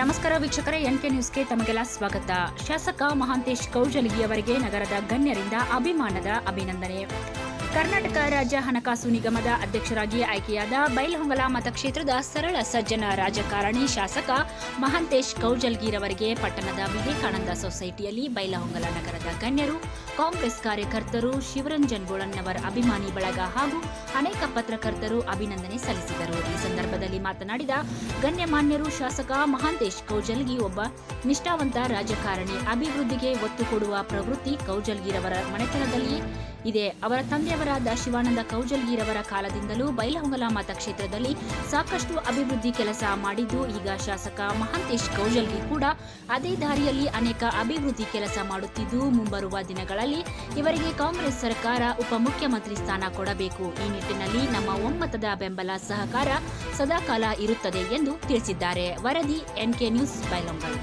ನಮಸ್ಕಾರ ವೀಕ್ಷಕರೇ, ಎನ್ಕೆ ನ್ಯೂಸ್ಗೆ ತಮಗೆಲ್ಲ ಸ್ವಾಗತ. ಶಾಸಕ ಮಹಾಂತೇಶ್ ಕೌಜಲಗಿಯವರಿಗೆ ನಗರದ ಗಣ್ಯರಿಂದ ಅಭಿಮಾನದ ಅಭಿನಂದನೆ. ಕರ್ನಾಟಕ ರಾಜ್ಯ ಹಣಕಾಸು ನಿಗಮದ ಅಧ್ಯಕ್ಷರಾಗಿ ಆಯ್ಕೆಯಾದ ಬೈಲಹೊಂಗಲ ಮತಕ್ಷೇತ್ರದ ಸರಳ ಸಜ್ಜನ ರಾಜಕಾರಣಿ ಶಾಸಕ ಮಹಾಂತೇಶ್ ಕೌಜಲ್ಗೀರವರಿಗೆ ಪಟ್ಟಣದ ವಿವೇಕಾನಂದ ಸೊಸೈಟಿಯಲ್ಲಿ ಬೈಲಹೊಂಗಲ ನಗರದ ಗಣ್ಯರು ಕಾಂಗ್ರೆಸ್ ಕಾರ್ಯಕರ್ತರು ಶಿವರಂಜನ್ ಗೋಳನ್ನವರ ಅಭಿಮಾನಿ ಬಳಗ ಹಾಗೂ ಅನೇಕ ಪತ್ರಕರ್ತರು ಅಭಿನಂದನೆ ಸಲ್ಲಿಸಿದರು. ಈ ಸಂದರ್ಭದಲ್ಲಿ ಮಾತನಾಡಿದ ಗಣ್ಯಮಾನ್ಯರು ಶಾಸಕ ಮಹಾಂತೇಶ್ ಕೌಜಲ್ಗಿ ಒಬ್ಬ ನಿಷ್ಠಾವಂತ ರಾಜಕಾರಣಿ. ಅಭಿವೃದ್ಧಿಗೆ ಒತ್ತು ಕೊಡುವ ಪ್ರವೃತ್ತಿ ಕೌಜಲ್ಗಿರವರ ಮನೆತನದಲ್ಲಿ ಇದೆ. ಅವರ ತಂದೆಯವರಾದ ಶಿವಾನಂದ ಕೌಜಲ್ಗಿರವರ ಕಾಲದಿಂದಲೂ ಬೈಲಹೊಂಗಲ ಮತಕ್ಷೇತ್ರದಲ್ಲಿ ಸಾಕಷ್ಟು ಅಭಿವೃದ್ಧಿ ಕೆಲಸ ಮಾಡಿದ್ದು, ಈಗ ಶಾಸಕ ಮಹಾಂತೇಶ್ ಕೌಜಲ್ಗಿ ಕೂಡ ಅದೇ ದಾರಿಯಲ್ಲಿ ಅನೇಕ ಅಭಿವೃದ್ಧಿ ಕೆಲಸ ಮಾಡುತ್ತಿದ್ದು, ಮುಂಬರುವ ದಿನಗಳಲ್ಲಿ ಇವರಿಗೆ ಕಾಂಗ್ರೆಸ್ ಸರ್ಕಾರ ಉಪಮುಖ್ಯಮಂತ್ರಿ ಸ್ಥಾನ ಕೊಡಬೇಕು. ಈ ನಿಟ್ಟಿನಲ್ಲಿ ನಮ್ಮ ಒಮ್ಮತದ ಬೆಂಬಲ ಸಹಕಾರ ಸದಾಕಾಲ ಇರುತ್ತದೆ ಎಂದು ತಿಳಿಸಿದ್ದಾರೆ. ವರದಿ ಎನ್ಕೆ ನ್ಯೂಸ್ ಬೈಲಹೊಂಗಲ